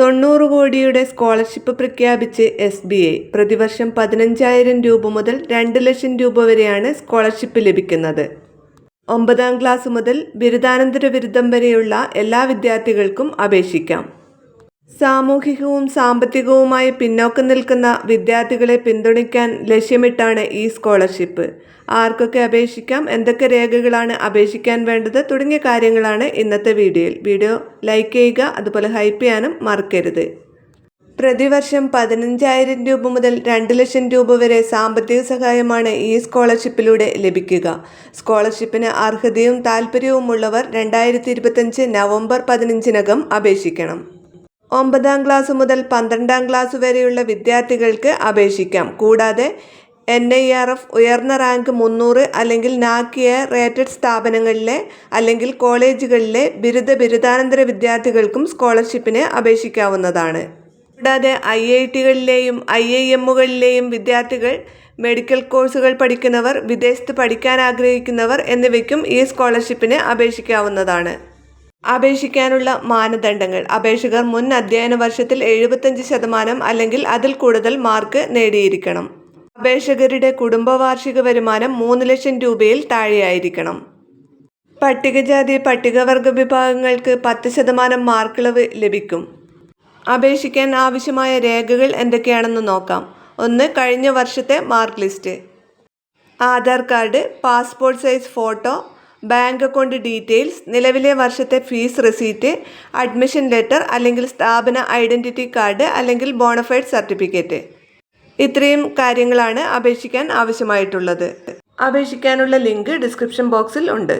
തൊണ്ണൂറ് കോടിയുടെ സ്കോളർഷിപ്പ് പ്രഖ്യാപിച്ച് എസ് ബി ഐ. പ്രതിവർഷം പതിനഞ്ചായിരം രൂപ മുതൽ രണ്ട് ലക്ഷം രൂപ വരെയാണ് സ്കോളർഷിപ്പ് ലഭിക്കുന്നത്. ഒമ്പതാം ക്ലാസ് മുതൽ ബിരുദാനന്തര ബിരുദം വരെയുള്ള എല്ലാ വിദ്യാർത്ഥികൾക്കും അപേക്ഷിക്കാം. സാമൂഹികവും സാമ്പത്തികവുമായി പിന്നോക്കം നിൽക്കുന്ന വിദ്യാർത്ഥികളെ പിന്തുണയ്ക്കാൻ ലക്ഷ്യമിട്ടാണ് ഈ സ്കോളർഷിപ്പ്. ആർക്കൊക്കെ അപേക്ഷിക്കാം? എന്തൊക്കെ രേഖകളാണ് അപേക്ഷിക്കാൻ വേണ്ടത്? തുടങ്ങിയ കാര്യങ്ങളാണ് ഇന്നത്തെ വീഡിയോയിൽ. വീഡിയോ ലൈക്ക് ചെയ്യുക അതുപോലെ ഹൈപ്പ് ചെയ്യാനും മറക്കരുത്. പ്രതിവർഷം പതിനഞ്ചായിരം രൂപ മുതൽ രണ്ട് ലക്ഷം രൂപ വരെ സാമ്പത്തിക സഹായമാണ് ഈ സ്കോളർഷിപ്പിലൂടെ ലഭിക്കുക. സ്കോളർഷിപ്പിന് അർഹതയും താൽപ്പര്യവുമുള്ളവർ രണ്ടായിരത്തി ഇരുപത്തഞ്ച് നവംബർ പതിനഞ്ചിനകം അപേക്ഷിക്കണം. ഒമ്പതാം ക്ലാസ് മുതൽ പന്ത്രണ്ടാം ക്ലാസ് വരെയുള്ള വിദ്യാർത്ഥികൾക്ക് അപേക്ഷിക്കാം. കൂടാതെ എൻ ഐ ആർ എഫ് ഉയർന്ന റാങ്ക് മുന്നൂറ് അല്ലെങ്കിൽ നാക്കിയ റേറ്റഡ് സ്ഥാപനങ്ങളിലെ അല്ലെങ്കിൽ കോളേജുകളിലെ ബിരുദ ബിരുദാനന്തര വിദ്യാർത്ഥികൾക്കും സ്കോളർഷിപ്പിന് അപേക്ഷിക്കാവുന്നതാണ്. കൂടാതെ ഐ ഐ ടികളിലെയും ഐ ഐ എമ്മുകളിലെയും വിദ്യാർത്ഥികൾ മെഡിക്കൽ കോഴ്സുകൾ പഠിക്കുന്നവർ വിദേശത്ത് പഠിക്കാൻ ആഗ്രഹിക്കുന്നവർ എന്നിവയ്ക്കും ഈ സ്കോളർഷിപ്പിന് അപേക്ഷിക്കാവുന്നതാണ്. അപേക്ഷിക്കാനുള്ള മാനദണ്ഡങ്ങൾ. അപേക്ഷകർ മുൻ അധ്യയന വർഷത്തിൽ എഴുപത്തഞ്ച് ശതമാനം അല്ലെങ്കിൽ അതിൽ കൂടുതൽ മാർക്ക് നേടിയിരിക്കണം. അപേക്ഷകരുടെ കുടുംബവാർഷിക വരുമാനം മൂന്ന് ലക്ഷം രൂപയിൽ താഴെയായിരിക്കണം. പട്ടികജാതി പട്ടികവർഗ വിഭാഗങ്ങൾക്ക് പത്ത് ശതമാനം മാർക്കിളവ് ലഭിക്കും. അപേക്ഷിക്കാൻ ആവശ്യമായ രേഖകൾ എന്തൊക്കെയാണെന്ന് നോക്കാം. ഒന്ന് കഴിഞ്ഞ വർഷത്തെ mark list. Aadhaar card passport size photo bank account details നിലവിലെ വർഷത്തെ ഫീസ് റെസീറ്റ് അഡ്മിഷൻ ലെറ്റർ അല്ലെങ്കിൽ സ്ഥാപന ഐഡന്റിറ്റി കാർഡ് അല്ലെങ്കിൽ ബോണഫൈഡ് സർട്ടിഫിക്കറ്റ്. ഇത്രയും കാര്യങ്ങളാണ് അപേക്ഷിക്കാൻ ആവശ്യമായിട്ടുള്ളത്. അപേക്ഷിക്കാനുള്ള ലിങ്ക് ഡിസ്ക്രിപ്ഷൻ ബോക്സിൽ ഉണ്ട്.